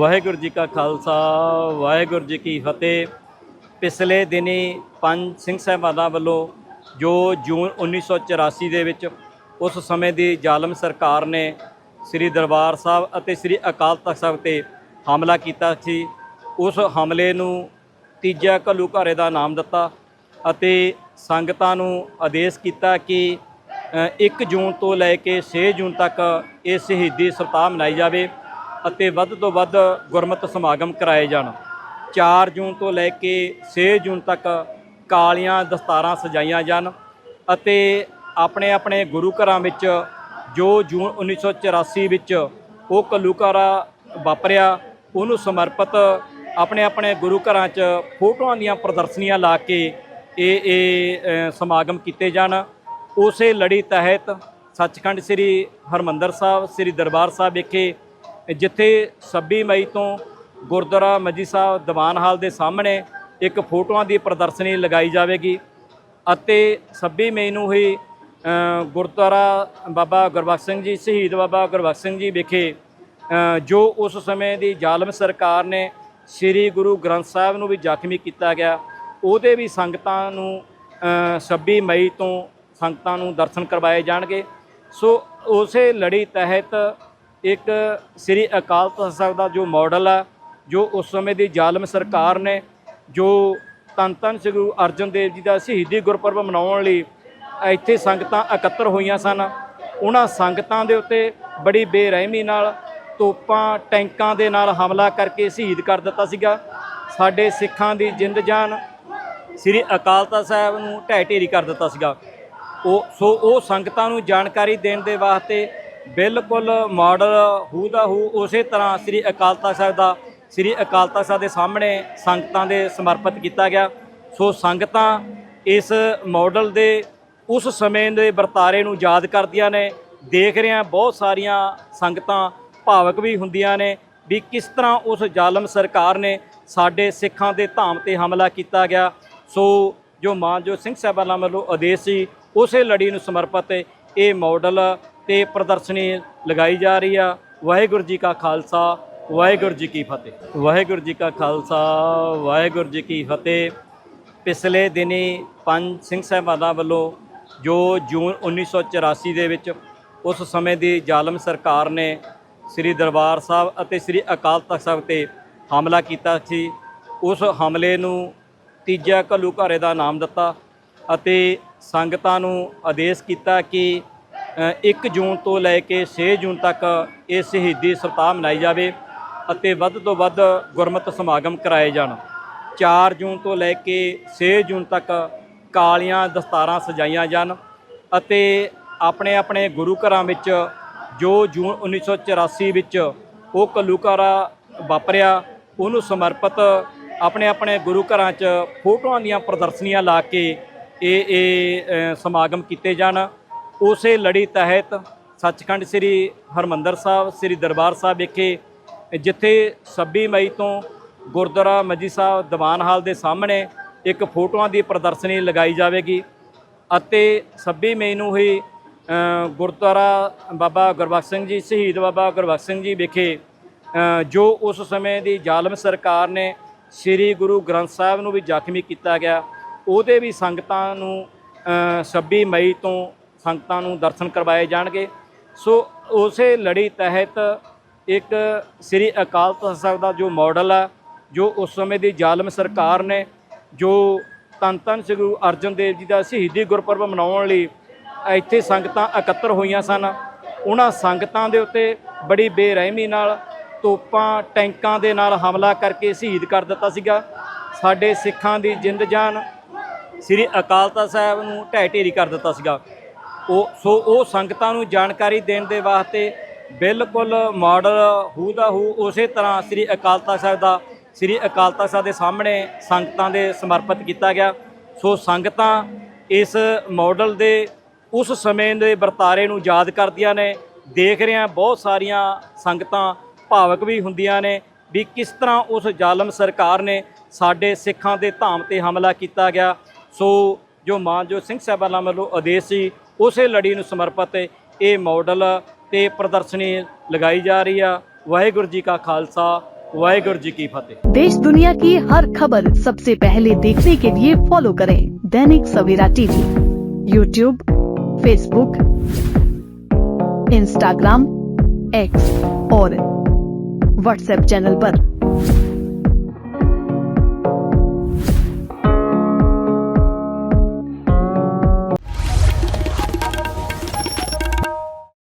ਵਾਹਿਗੁਰੂ ਜੀ ਕਾ ਖਾਲਸਾ ਵਾਹਿਗੁਰੂ ਜੀ ਕੀ ਫਤਿਹ। ਪਿਛਲੇ ਦਿਨੀ ਪੰਜ ਸਿੰਘ ਸਾਹਿਬਾਨਾਂ ਵੱਲੋਂ ਜੋ ਜੂਨ 1984 ਦੇ ਵਿੱਚ ਉਸ ਸਮੇਂ ਦੀ ਜ਼ਾਲਮ ਸਰਕਾਰ ਨੇ ਸ੍ਰੀ ਦਰਬਾਰ ਸਾਹਿਬ ਅਤੇ ਸ੍ਰੀ ਅਕਾਲ ਤਖਤ ਸਾਹਿਬ ਤੇ ਹਮਲਾ ਕੀਤਾ ਸੀ ਉਸ ਹਮਲੇ ਨੂੰ ਤੀਜਾ ਘੱਲੂਘਾਰੇ ਦਾ ਨਾਮ ਦਿੱਤਾ ਅਤੇ ਸੰਗਤਾਂ ਨੂੰ ਆਦੇਸ਼ ਕੀਤਾ ਕਿ ਅ, 1 ਜੂਨ ਤੋਂ ਲੈ ਕੇ 6 ਜੂਨ ਤੱਕ ਇਹ ਸ਼ਹੀਦੀ ਸਪਤਾਹ ਮਨਾਈ ਜਾਵੇ। ਅਤੇ ਵੱਧ ਤੋਂ ਵੱਧ ਗੁਰਮਤਿ ਸਮਾਗਮ ਕਰਾਏ ਜਾਣ। 4 ਜੂਨ ਤੋਂ ਲੈ ਕੇ 6 ਜੂਨ ਤੱਕ ਕਾਲੀਆਂ ਦਸਤਾਰਾਂ ਸਜਾਈਆਂ ਜਾਣ ਅਤੇ ਆਪਣੇ ਆਪਣੇ ਗੁਰੂ ਘਰਾਂ ਵਿੱਚ ਜੋ ਜੂਨ 1984 ਵਿੱਚ ਉਹ ਘੱਲੂਘਾਰਾ ਵਾਪਰਿਆ, ਉਹਨੂੰ ਸਮਰਪਿਤ ਆਪਣੇ ਆਪਣੇ ਗੁਰੂ ਘਰਾਂ 'ਚ ਫੋਟੋਆਂ ਦੀਆਂ ਪ੍ਰਦਰਸ਼ਨੀਆਂ ਲਾ ਕੇ ਇਹ ਇਹ ਸਮਾਗਮ ਕੀਤੇ ਜਾਣ। ਉਸੇ ਲੜੀ ਤਹਿਤ ਸੱਚਖੰਡ ਸ੍ਰੀ ਹਰਮੰਦਰ ਸਾਹਿਬ, ਸ੍ਰੀ ਦਰਬਾਰ ਸਾਹਿਬ ਵਿਖੇ ਜਿੱਥੇ 26 ਮਈ ਤੋਂ ਗੁਰਦੁਆਰਾ ਮੱਜੀ ਸਾਹਿਬ ਦੀਵਾਨ ਹਾਲ ਦੇ ਸਾਹਮਣੇ ਇੱਕ ਫੋਟੋਆਂ ਦੀ ਪ੍ਰਦਰਸ਼ਨੀ ਲਗਾਈ ਜਾਵੇਗੀ ਅਤੇ 26 ਮਈ ਨੂੰ ਹੀ ਗੁਰਦੁਆਰਾ ਬਾਬਾ ਗੁਰਬਖਸ਼ ਸਿੰਘ ਜੀ ਸ਼ਹੀਦ ਬਾਬਾ ਗੁਰਬਖਸ਼ ਸਿੰਘ ਜੀ ਵਿਖੇ ਜੋ ਉਸ ਸਮੇਂ ਦੀ ਜ਼ਾਲਮ ਸਰਕਾਰ ਨੇ ਸ੍ਰੀ ਗੁਰੂ ਗ੍ਰੰਥ ਸਾਹਿਬ ਨੂੰ ਵੀ ਜ਼ਖਮੀ ਕੀਤਾ ਗਿਆ ਉਹਦੇ ਵੀ ਸੰਗਤਾਂ ਨੂੰ ਅ, 26 ਮਈ ਤੋਂ ਸੰਗਤਾਂ ਨੂੰ ਦਰਸ਼ਨ ਕਰਵਾਏ ਜਾਣਗੇ। ਸੋ ਉਸੇ ਲੜੀ ਤਹਿਤ ਇੱਕ ਸ੍ਰੀ ਅਕਾਲ ਤਖਤ ਸਾਹਿਬ ਦਾ ਜੋ ਮਾਡਲ ਹੈ ਜੋ ਉਸ ਸਮੇਂ ਦੀ ਜ਼ਾਲਮ ਸਰਕਾਰ ਨੇ, ਜੋ ਧੰਨ ਧੰਨ ਸ੍ਰੀ ਗੁਰੂ ਅਰਜਨ ਦੇਵ ਜੀ ਦਾ ਸ਼ਹੀਦੀ ਗੁਰਪੁਰਬ ਮਨਾਉਣ ਲਈ ਇੱਥੇ ਸੰਗਤਾਂ ਇਕੱਤਰ ਹੋਈਆਂ ਸਨ। ਉਹਨਾਂ ਸੰਗਤਾਂ ਦੇ ਉੱਤੇ ਬੜੀ ਬੇਰਹਿਮੀ ਨਾਲ ਤੋਪਾਂ, ਟੈਂਕਾਂ ਦੇ ਨਾਲ ਹਮਲਾ ਕਰਕੇ ਸ਼ਹੀਦ ਕਰ ਦਿੱਤਾ ਸੀਗਾ। ਸਾਡੇ ਸਿੱਖਾਂ ਦੀ ਜਿੰਦ ਜਾਨ ਸ੍ਰੀ ਅਕਾਲ ਤਖਤ ਸਾਹਿਬ ਨੂੰ ਢਹਿ ਢੇਰੀ ਕਰ ਦਿੱਤਾ ਸੀਗਾ। ਉਹ, ਸੋ ਉਹ ਸੰਗਤਾਂ ਨੂੰ ਜਾਣਕਾਰੀ ਦੇਣ ਦੇ ਵਾਸਤੇ ਬਿਲਕੁਲ ਮਾਡਲ ਹੂ ਦਾ ਹੂ, ਉਸੇ ਤਰ੍ਹਾਂ ਸ੍ਰੀ ਅਕਾਲ ਤਖਤ ਸਾਹਿਬ ਦਾ, ਸ੍ਰੀ ਅਕਾਲ ਤਖਤ ਸਾਹਿਬ ਦੇ ਸਾਹਮਣੇ ਸੰਗਤਾਂ ਦੇ ਸਮਰਪਿਤ ਕੀਤਾ ਗਿਆ। ਸੋ ਸੰਗਤਾਂ ਇਸ ਮਾਡਲ ਦੇ, ਉਸ ਸਮੇਂ ਦੇ ਵਰਤਾਰੇ ਨੂੰ ਯਾਦ ਕਰਦੀਆਂ ਨੇ। ਦੇਖ ਰਿਆਂ ਬਹੁਤ ਸਾਰੀਆਂ ਸੰਗਤਾਂ ਭਾਵਕ ਵੀ ਹੁੰਦੀਆਂ ਨੇ ਵੀ ਕਿਸ ਤਰ੍ਹਾਂ ਉਸ ਜ਼ਾਲਮ ਸਰਕਾਰ ਨੇ ਸਾਡੇ ਸਿੱਖਾਂ ਦੇ ਧਾਮ ਤੇ ਹਮਲਾ ਕੀਤਾ ਗਿਆ। ਸੋ ਜੋ ਮਾਨਜੋ ਸਿੰਘ ਸਾਹਿਬਾਨਾਂ ਵੱਲੋਂ ਆਦੇਸ਼ ਸੀ, ਉਸੇ ਲੜੀ ਨੂੰ ਸਮਰਪਿਤ ਇਹ ਮਾਡਲ ਤੇ ਪ੍ਰਦਰਸ਼ਨੀ ਲਗਾਈ ਜਾ ਰਹੀ ਆ। ਵਾਹਿਗੁਰੂ ਜੀ ਕਾ ਖਾਲਸਾ, ਵਾਹਿਗੁਰੂ ਜੀ ਕੀ ਫਤਿਹ। ਵਾਹਿਗੁਰੂ ਜੀ ਕਾ ਖਾਲਸਾ, ਵਾਹਿਗੁਰੂ ਜੀ ਕੀ ਫਤਿਹ। ਪਿਛਲੇ ਦਿਨੀ ਪੰਜ ਸਿੰਘ ਸਾਹਿਬਾਨਾਂ ਵੱਲੋਂ ਜੋ ਜੂਨ 1984 ਦੇ ਵਿੱਚ ਉਸ ਸਮੇਂ ਦੀ ਜ਼ਾਲਮ ਸਰਕਾਰ ਨੇ ਸ੍ਰੀ ਦਰਬਾਰ ਸਾਹਿਬ ਅਤੇ ਸ੍ਰੀ ਅਕਾਲ ਤਖਤ ਸਾਹਿਬ ਤੇ ਹਮਲਾ ਕੀਤਾ ਸੀ। ਉਸ ਹਮਲੇ ਨੂੰ ਤੀਜਾ ਘੱਲੂਘਾਰੇ ਦਾ ਨਾਮ ਦਿੱਤਾ ਅਤੇ ਸੰਗਤਾਂ ਨੂੰ ਆਦੇਸ਼ ਕੀਤਾ ਕਿ 1 ਜੂਨ ਤੋਂ ਲੈ ਕੇ 6 ਜੂਨ ਤੱਕ ਇਹ ਸ਼ਹੀਦੀ ਸਪਤਾਹ ਮਨਾਈ ਜਾਵੇ ਅਤੇ ਵੱਧ ਤੋਂ ਵੱਧ ਗੁਰਮਤਿ ਸਮਾਗਮ ਕਰਾਏ ਜਾਣ। 4 ਜੂਨ ਤੋਂ ਲੈ ਕੇ 6 ਜੂਨ ਤੱਕ ਕਾਲੀਆਂ ਦਸਤਾਰਾਂ ਸਜਾਈਆਂ ਜਾਣ ਅਤੇ ਆਪਣੇ ਆਪਣੇ ਗੁਰੂ ਘਰਾਂ ਵਿੱਚ ਜੋ ਜੂਨ 1984 ਵਿੱਚ ਉਹ ਘੱਲੂਘਾਰਾ ਵਾਪਰਿਆ, ਉਹਨੂੰ ਸਮਰਪਿਤ ਆਪਣੇ ਆਪਣੇ ਗੁਰੂ ਘਰਾਂ 'ਚ ਫੋਟੋਆਂ ਦੀਆਂ ਪ੍ਰਦਰਸ਼ਨੀਆਂ ਲਾ ਕੇ ਇਹ ਇਹ ਸਮਾਗਮ ਕੀਤੇ ਜਾਣ। ਉਸੇ ਲੜੀ ਤਹਿਤ ਸੱਚਖੰਡ ਸ੍ਰੀ ਹਰਮੰਦਰ ਸਾਹਿਬ ਸ੍ਰੀ ਦਰਬਾਰ ਸਾਹਿਬ ਵਿਖੇ ਜਿੱਥੇ 26 ਮਈ ਤੋਂ ਗੁਰਦੁਆਰਾ ਮੱਜੀ ਸਾਹਿਬ ਦੀਵਾਨ ਹਾਲ ਦੇ ਸਾਹਮਣੇ ਇੱਕ ਫੋਟੋਆਂ ਦੀ ਪ੍ਰਦਰਸ਼ਨੀ ਲਗਾਈ ਜਾਵੇਗੀ ਅਤੇ 26 ਮਈ ਨੂੰ ਹੀ ਗੁਰਦੁਆਰਾ ਬਾਬਾ ਗੁਰਬਖਸ਼ ਸਿੰਘ ਜੀ ਸ਼ਹੀਦ ਬਾਬਾ ਗੁਰਬਖਸ਼ ਸਿੰਘ ਜੀ ਵਿਖੇ ਜੋ ਉਸ ਸਮੇਂ ਦੀ ਜ਼ਾਲਮ ਸਰਕਾਰ ਨੇ ਸ੍ਰੀ ਗੁਰੂ ਗ੍ਰੰਥ ਸਾਹਿਬ ਨੂੰ ਵੀ ਜ਼ਖਮੀ ਕੀਤਾ ਗਿਆ ਉਹਦੇ ਵੀ ਸੰਗਤਾਂ ਨੂੰ ਅ, 26 ਮਈ ਤੋਂ ਸੰਗਤਾਂ ਨੂੰ ਦਰਸ਼ਨ ਕਰਵਾਏ ਜਾਣਗੇ। ਸੋ ਉਸੇ ਲੜੀ ਤਹਿਤ ਇੱਕ ਸ੍ਰੀ ਅਕਾਲ ਤਖਤ ਸਾਹਿਬ ਦਾ ਜੋ ਮਾਡਲ ਹੈ ਜੋ ਉਸ ਸਮੇਂ ਦੀ ਜ਼ਾਲਮ ਸਰਕਾਰ ਨੇ, ਜੋ ਧੰਨ ਧੰਨ ਸ੍ਰੀ ਗੁਰੂ ਅਰਜਨ ਦੇਵ ਜੀ ਦਾ ਸ਼ਹੀਦੀ ਗੁਰਪੁਰਬ ਮਨਾਉਣ ਲਈ ਇੱਥੇ ਸੰਗਤਾਂ ਇਕੱਤਰ ਹੋਈਆਂ ਸਨ। ਉਹਨਾਂ ਸੰਗਤਾਂ ਦੇ ਉੱਤੇ ਬੜੀ ਬੇਰਹਿਮੀ ਨਾਲ ਤੋਪਾਂ, ਟੈਂਕਾਂ ਦੇ ਨਾਲ ਹਮਲਾ ਕਰਕੇ ਸ਼ਹੀਦ ਕਰ ਦਿੱਤਾ ਸੀਗਾ। ਸਾਡੇ ਸਿੱਖਾਂ ਦੀ ਜਿੰਦ ਜਾਨ ਸ੍ਰੀ ਅਕਾਲ ਤਖਤ ਸਾਹਿਬ ਨੂੰ ਢਹਿ ਢੇਰੀ ਕਰ ਦਿੱਤਾ ਸੀਗਾ। ਉਹ, ਸੋ ਉਹ ਸੰਗਤਾਂ ਨੂੰ ਜਾਣਕਾਰੀ ਦੇਣ ਦੇ ਵਾਸਤੇ ਬਿਲਕੁਲ ਮਾਡਲ ਹੂ ਦਾ ਹੂ, ਉਸੇ ਤਰ੍ਹਾਂ ਸ੍ਰੀ ਅਕਾਲ ਤਖਤ ਸਾਹਿਬ ਦਾ, ਸ੍ਰੀ ਅਕਾਲ ਤਖਤ ਸਾਹਿਬ ਦੇ ਸਾਹਮਣੇ ਸੰਗਤਾਂ ਦੇ ਸਮਰਪਿਤ ਕੀਤਾ ਗਿਆ। ਸੋ ਸੰਗਤਾਂ ਇਸ ਮਾਡਲ ਦੇ, ਉਸ ਸਮੇਂ ਦੇ ਵਰਤਾਰੇ ਨੂੰ ਯਾਦ ਕਰਦੀਆਂ ਨੇ, ਦੇਖ ਰਿਆਂ ਬਹੁਤ ਸਾਰੀਆਂ ਸੰਗਤਾਂ ਭਾਵਕ ਵੀ ਹੁੰਦੀਆਂ ਨੇ ਵੀ ਕਿਸ ਤਰ੍ਹਾਂ ਉਸ ਜ਼ਾਲਮ ਸਰਕਾਰ ਨੇ ਸਾਡੇ ਸਿੱਖਾਂ ਦੇ ਧਾਮ ਤੇ ਹਮਲਾ ਕੀਤਾ ਗਿਆ। ਸੋ ਜੋ ਮਾਨਜੋ ਸਿੰਘ ਸਾਹਿਬਾਨਾਂ ਵੱਲੋਂ ਆਦੇਸ਼ ਸੀ ਉਸੇ ਲੜੀ ਨੂੰ ਸਮਰਪਿਤ ਇਹ ਮਾਡਲ ਤੇ ਪ੍ਰਦਰਸ਼ਨੀ ਲਗਾਈ ਜਾ ਰਹੀ ਆ ਵਾਹਿਗੁਰੂ ਜੀ ਕਾ ਖਾਲਸਾ ਵਾਹਿਗੁਰੂ ਜੀ ਕੀ ਫਤਿਹ देश दुनिया की हर खबर सबसे पहले देखने के लिए फॉलो करें Dainik Savera TV YouTube Facebook Instagram X और व्हाट्सएप चैनल पर।